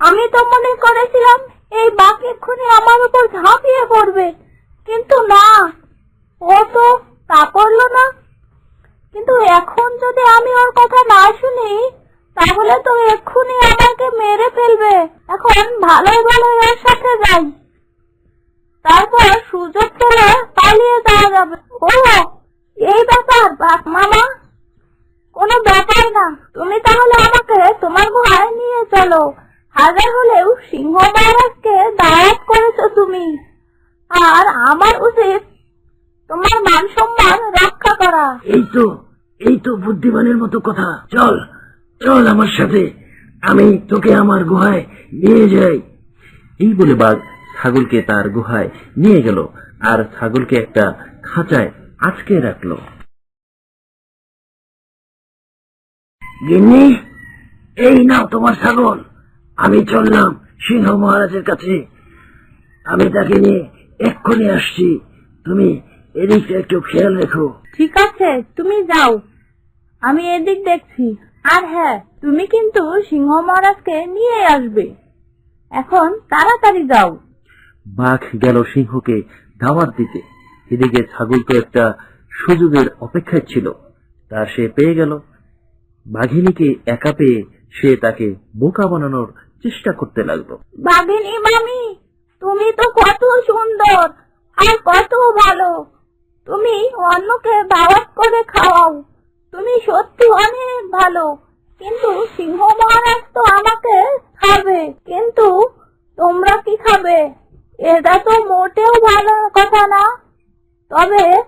আমি তো মনে করেছিলাম এই বাঘ এক্ষুনি আমার উপর ঝাঁপিয়ে পড়বে। কিন্তু না, ও তো তা করল না। কিন্তু এখন যদি আমি ওর কথা না শুনি, তাহলে তো এক্ষুনি আমাকে মেরে ফেলবে। এখন ভালোই ভালো ওর সাথে যাই। তারপর সুযোগ পেলে পালিয়ে যাওয়া যাবে। ও, এই ব্যাপার বাপ মামা? কোনো ব্যাপার না। তুমি তাহলে আমাকে তোমার গুহায় নিয়ে চলো। হাজার হলেও সিংহ মহারাজকে দাওয়াত করেছ তুমি। আর আমার উচিত তোমার মান সম্মান রক্ষা করা। এই তো এই তো বুদ্ধিমানের মতো কথা। চল চল আমার সাথে। আমি তোকে আমার গুহায় নিয়ে যাই। এই বলে বাঘ ছাগলকে তার গুহায় নিয়ে গেল আর ছাগলকে একটা খাঁচায় আটকে রাখল। গিন্নি এই নাও তোমার ছাগল। আমি চললাম সিংহ মহারাজের কাছে। আমি তাকে নিয়ে এক্ষুনি আসছি। তুমি এদিকটা একটু খেয়াল রেখো। ঠিক আছে তুমি যাও। আমি এদিক দেখছি। আর হ্যাঁ তুমি কিন্তু সিংহ মহারাজকে নিয়ে আসবে। এখন তাড়াতাড়ি যাও। বাঘ গেল সিংহকে দাওয়াত দিতে। এদিকে ছাগল তো একটা সুযোগের অপেক্ষায় ছিল। তা সে পেয়ে গেল। বাঘিনীকে একা পেয়ে সে তাকে বোকা বানানোর চেষ্টা করতে লাগল। বাঘিনী মামি তুমি তো কত সুন্দর আর কত ভালো। তুমি অন্যকে দাওয়াত করে খাওয়াও। তুমি সত্যি অনেক ভালো। কিন্তু সিংহ মহারাজ তো আমাকে খাবে। কিন্তু তোমরা কি খাবে? এটা তো মোটেও ভালো কথা না। তবে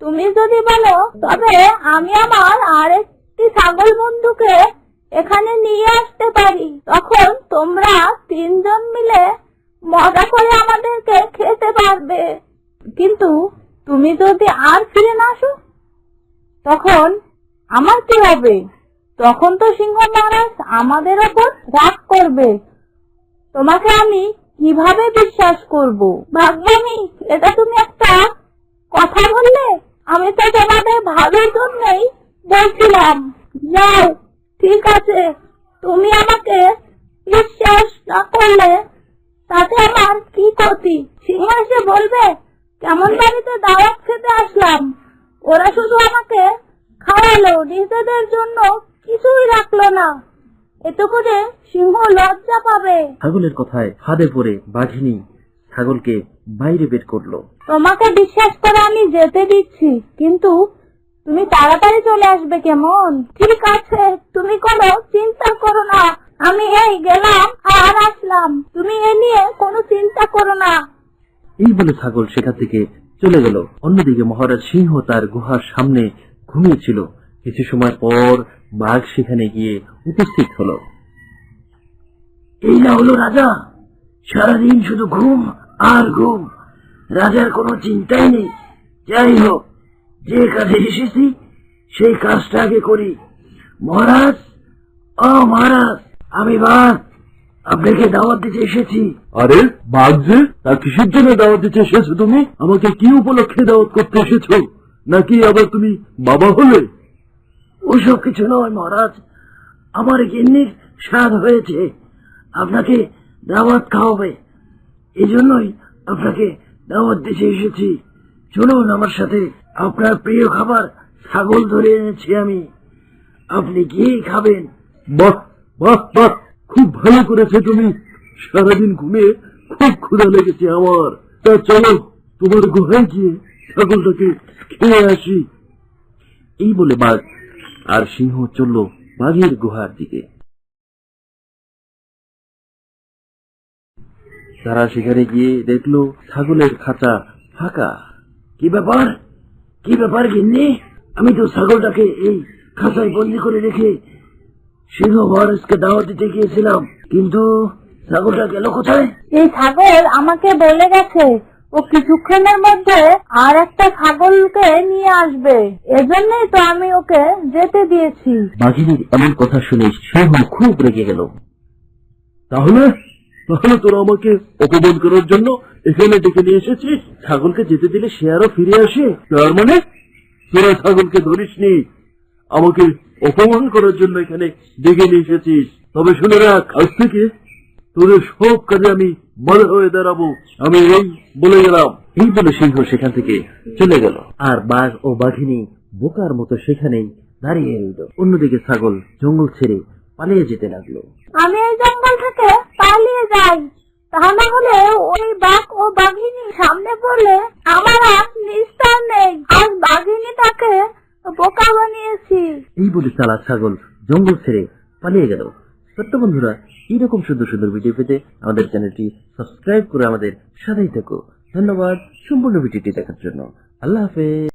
তুমি যদি বলো, তবে আমি আমার আরেকটি ছাগল বন্ধুকে এখানে নিয়ে আসতে পারি। তখন তোমরা তিনজন মিলে মজা করে আমাদেরকে খেতে পারবে। কিন্তু তুমি যদি আর ফিরে না আসো, তখন আমার কি হবে? তখন তো সিংহ মহারাজ আমাদের ওপর রাগ করবে। তোমাকে আমি কীভাবে বিশ্বাস করব? ভাগ্যানি, এটা তুমি একটা কথা বললে? আমি তো তোমাদের ভালোর জন্যই বলছিলাম। যাও ঠিক আছে তুমি আমাকে বিশ্বাস না করলে তাতে আমার কি ক্ষতি? সিংহ এসে বলবে কেমন বাড়িতে দাওয়াত খেতে আসলাম? ওরা শুধু আমাকে খাওয়ালো নিজেদের জন্য কিছুই রাখল না। এতে করে সিংহ লজ্জা পাবে। ছাগলের কথায় ফাঁদে পড়ে বাঘিনী ছাগলকে বাইরে বের করল। তোমাকে বিশ্বাস করে আমি যেতে দিচ্ছি কিন্তু তুমি তাড়াতাড়ি চলে আসবে কেমন? ঠিক আছে তুমি কোনো চিন্তা করো না। আমি এই গেলাম আর আসলাম। তুমি এ নিয়ে কোনো চিন্তা করো না। এই বলে ছাগল সেখান থেকে চলে গেল। অন্যদিকে মহারাজ সিংহ তার গুহার সামনে ঘুমিয়েছিল। কিছু সময় পর বাঘ সেখানে গিয়ে উপস্থিত হলো। এই না হলো রাজা। সারাদিন শুধু ঘুম আর ঘুম। রাজার কোনো চিন্তাই নেই। যাই হোক যে কাজে এসেছি সেই কাজটা আগে করি। মহারাজ ও মহারাজ আমি বাঘ। আপনাকে দাওয়াত দিতে এসেছি। আরে বাঘ যে? তা কিসের জন্য দাওয়াত দিতে এসেছ তুমি? আমাকে কি উপলক্ষে দাওয়াত করতে এসেছ? নাকি আবার তুমি বাবা হলে? ওসব কিছু নয় মহারাজ। আমার গিন্নির স্বাদ হয়েছে। আপনাকে দাওয়াত খাওয়াবে। এই জন্যই আপনাকে দাওয়াত দিতে এসেছি। চলুন আমার সাথে আপনার প্রিয় খাবার ছাগল ধরে এনেছি আমি। আপনি গিয়েই খাবেন? বাহ বাহ বাহ খুব ভালো করেছে তুমি। সারাদিন ঘুমিয়ে খুব ক্ষুধা লেগেছে আমার। তা চলো তোমার গুহায় গিয়ে ছাগলটাকে খেয়ে আসি। এই বলে বাঘ আর সিংহ চলল বাঘের গুহার দিকে। তারা সেখানে গিয়ে দেখল ছাগলের খাঁচা ফাঁকা। কি ব্যাপার? কি ব্যাপার গিন্নি? আমি তো ছাগলটাকে এই খাঁচায় বন্দি করে রেখে সিংহ মহারাজকে দাওয়াত দিতে গিয়েছিলাম। কিন্তু ছাগলটা গেল কোথায়? এই ছাগল আমাকে বলে গেছে ও কিছুক্ষণের মধ্যে আর একটা ছাগলকে নিয়ে আসবে। এজন্যই তো আমি ওকে যেতে দিয়েছি। বাঘিনীর এমন কথা শুনে সিংহ খুব রেগে গেল। তাহলে তাহলে তোরা আমাকে অপমান করার জন্য এখানে ডেকে নিয়ে এসেছিস? ছাগলকে যেতে দিলে সে আরও ফিরে আসে। তার মানে তোরা ছাগলকে ধরিসনি। আমাকে অপমান করার জন্য এখানে ডেকে নিয়ে এসেছিস। তবে শুনে রাখ, আজ থেকে তোদের সব কাজে আমি মনে হয়ে দাঁড়াবো। আমি এই বলে গেলাম। এই বলে সিংহ সেখান থেকে চলে গেল। আর বাঘ ও বাঘিনী বোকার মতো সেখানেই দাঁড়িয়ে রইল। অন্যদিকে ছাগল জঙ্গল ছেড়ে পালিয়ে যেতে লাগল। আমি এই জঙ্গল থেকে পালিয়ে যাই। তা না হলে ওই বাঘ ও বাঘিনী সামনে পড়লে আমার আর নিস্তার নেই। আজ বাঘিনী তাকে বোকা বানিয়েছি। এই বলে চালা ছাগল জঙ্গল ছেড়ে পালিয়ে গেল। ছোট্ট বন্ধুরা এইরকম সুন্দর সুন্দর ভিডিও পেতে আমাদের চ্যানেলটি সাবস্ক্রাইব করে আমাদের সাথেই থেকো। ধন্যবাদ, সম্পূর্ণ ভিডিওটি দেখার জন্য। আল্লাহ হাফেজ।